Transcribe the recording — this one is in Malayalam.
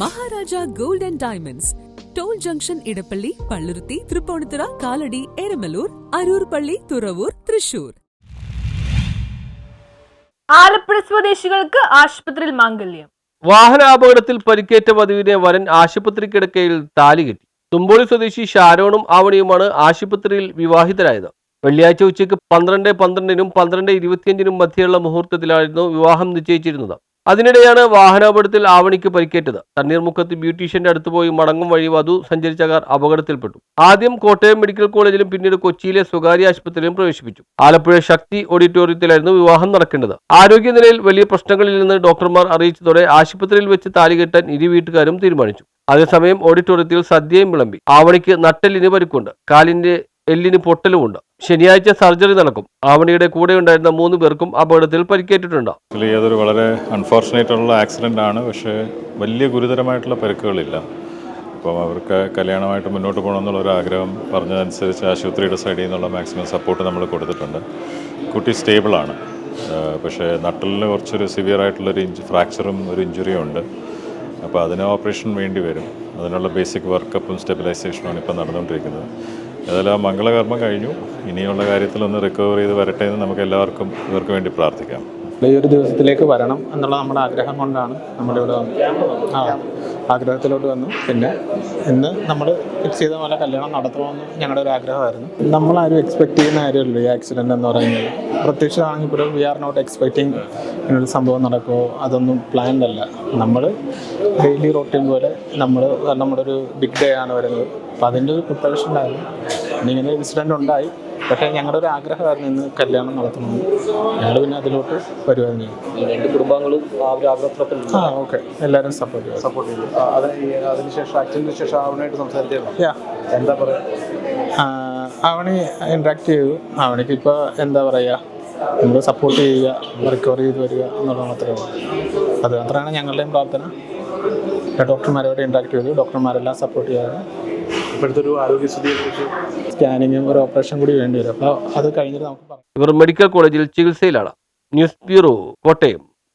Maharaja gold and diamonds. Toll junction Edappally Palluruthy Tripunithura Kalady Eramalloor Aroor Palli Thuravoor Thrissur. Alappuzha സ്വദേശികൾക്ക് ആശുപത്രിയിൽ മാംഗല്യം. വാഹനാപകടത്തിൽ പരിക്കേറ്റ വധുവിനെ വരൻ ആശുപത്രി കിടക്കയിൽ താലി കെട്ടി. തുമ്പോളി സ്വദേശി ഷാരോണും ആവണിയുമാണ് ആശുപത്രിയിൽ വിവാഹിതരായത്. വെള്ളിയാഴ്ച ഉച്ചയ്ക്ക് പന്ത്രണ്ട് പന്ത്രണ്ടിനും പന്ത്രണ്ട് ഇരുപത്തിയഞ്ചിനും മധ്യയുള്ള മുഹൂർത്തത്തിലായിരുന്നു വിവാഹം നിശ്ചയിച്ചിരുന്നത്. അതിനിടെയാണ് വാഹനാപകടത്തിൽ ആവണിക്ക് പരിക്കേറ്റത്. തണ്ണീർമുക്കത്ത് ബ്യൂട്ടീഷ്യന്റെ അടുത്ത് പോയി മടങ്ങും വഴി വധു സഞ്ചരിച്ച കാർ അപകടത്തിൽപ്പെട്ടു. ആദ്യം കോട്ടയം മെഡിക്കൽ കോളേജിലും പിന്നീട് കൊച്ചിയിലെ സ്വകാര്യ ആശുപത്രിയിലും പ്രവേശിപ്പിച്ചു. ആലപ്പുഴ ശക്തി ഓഡിറ്റോറിയത്തിലായിരുന്നു വിവാഹം നടക്കേണ്ടത്. ആരോഗ്യനിലയിൽ വലിയ പ്രശ്നങ്ങളിൽ നിന്ന് ഡോക്ടർമാർ അറിയിച്ചതോടെ ആശുപത്രിയിൽ വെച്ച് താലി കെട്ടാൻ ഇരു വീട്ടുകാരും തീരുമാനിച്ചു. അതേസമയം ഓഡിറ്റോറിയത്തിൽ സദ്യയും വിളമ്പി. ആവണിക്ക് നട്ടെല്ലിന് പരിക്കുണ്ട്. കാലിന്റെ എല്ലിന് പൊട്ടലുമുണ്ട്. ശനിയാഴ്ച സർജറി നടക്കും. ആവണിയുടെ കൂടെ ഉണ്ടായിരുന്ന മൂന്ന് പേർക്കും അപകടത്തിൽ പരിക്കേറ്റിട്ടുണ്ട്. അതൊരു വളരെ അൺഫോർച്ചുനേറ്റ് ഉള്ള ആക്സിഡന്റ് ആണ്. പക്ഷേ വലിയ ഗുരുതരമായിട്ടുള്ള പരിക്കുകളില്ല. അപ്പം അവർക്ക് കല്യാണമായിട്ട് മുന്നോട്ട് പോകണമെന്നുള്ള ഒരു ആഗ്രഹം പറഞ്ഞതനുസരിച്ച് ആശുപത്രിയുടെ സൈഡിൽ നിന്നുള്ള മാക്സിമം സപ്പോർട്ട് നമ്മൾ കൊടുത്തിട്ടുണ്ട്. കുട്ടി സ്റ്റേബിളാണ് പക്ഷേ നട്ടലിന് കുറച്ചൊരു സിവിയർ ആയിട്ടുള്ളൊരു ഇഞ്ച് ഫ്രാക്ചറും ഒരു ഇഞ്ചുറിയും ഉണ്ട്. അപ്പോൾ അതിന് ഓപ്പറേഷൻ വേണ്ടി വരും. അതിനുള്ള ബേസിക് വർക്കപ്പും സ്റ്റെബിലൈസേഷനുമാണ് ഇപ്പോൾ നടന്നുകൊണ്ടിരിക്കുന്നത്. ഏതായാലും ആ മംഗളകർമ്മം കഴിഞ്ഞു. ഇനിയുള്ള കാര്യത്തിലൊന്ന് റിക്കവർ ചെയ്ത് വരട്ടെ എന്ന് നമുക്ക് എല്ലാവർക്കും ഇവർക്ക് വേണ്ടി പ്രാർത്ഥിക്കാം. ഈ ഒരു ദിവസത്തിലേക്ക് വരണം എന്നുള്ള നമ്മുടെ ആഗ്രഹം കൊണ്ടാണ് നമ്മുടെ ഇവിടെ വന്നത്. ആ ആഗ്രഹത്തിലോട്ട് വന്നു. പിന്നെ ഇന്ന് നമ്മൾ ഫിക്സ് ചെയ്ത പോലെ കല്യാണം നടത്തണമെന്ന് ഞങ്ങളുടെ ഒരു ആഗ്രഹമായിരുന്നു. നമ്മളാരും എക്സ്പെക്ട് ചെയ്യുന്ന കാര്യമല്ലോ ഈ ആക്സിഡന്റ് എന്ന് പറയുന്നത്. പ്രത്യക്ഷമാണെങ്കിൽ പോലും വി ആർ നോട്ട് എക്സ്പെക്റ്റിംഗ് ഇങ്ങനൊരു സംഭവം നടക്കുമോ അതൊന്നും പ്ലാൻഡ് അല്ല. നമ്മൾ ഡെയിലി റൊട്ടീൻ പോലെ നമ്മൾ നമ്മുടെ ഒരു ബിഗ് ഡേ ആണ് വരുന്നത്. അപ്പോൾ അതിന്റെ ഒരു പ്രിപ്പറേഷൻ ഉണ്ടായിരുന്നു. ഇങ്ങനെ ഇൻസിഡന്റ് ഉണ്ടായി. പക്ഷേ ഞങ്ങളുടെ ഒരു ആഗ്രഹമായിരുന്നു ഇന്ന് കല്യാണം നടത്തണമെന്ന്. ഞങ്ങൾ പിന്നെ അതിലോട്ട് വരുവായിരുന്നു രണ്ട് കുടുംബങ്ങളും ആ ഒരു ആ ഓക്കെ. എല്ലാവരും സപ്പോർട്ട് ചെയ്യും സപ്പോർട്ട് ചെയ്തു. അത് അതിനുശേഷം ആക്സിഡന്റിന് ശേഷം അവനായിട്ട് സംസാരിച്ചായിരുന്നു? യാ എന്താ പറയുക അവണി ഇൻട്രാക്ട് ചെയ്തു. അവണിക്ക് ഇപ്പോൾ എന്താ പറയുക നമ്മൾ സപ്പോർട്ട് ചെയ്യുക റിക്കവർ ചെയ്ത് വരിക എന്നുള്ള മാത്രമേ അത് മാത്രമാണ് ഞങ്ങളുടെയും പ്രാർത്ഥന. ഡോക്ടർമാരോട് ഇൻട്രാക്ട് ചെയ്തു. ഡോക്ടർമാരെല്ലാം സപ്പോർട്ട് ചെയ്യാതെ ഇപ്പോഴത്തെ ഒരു ആരോഗ്യസ്ഥിതിയെക്കുറിച്ച് സ്കാനിങ്ങും ഒരു ഓപ്പറേഷൻ കൂടി വേണ്ടി വരും. അപ്പോൾ അത് കഴിഞ്ഞിട്ട് നമുക്ക് പറയാം. ഇവർ മെഡിക്കൽ കോളേജിൽ ചികിത്സയിലാണ്. News bureau Kottayam.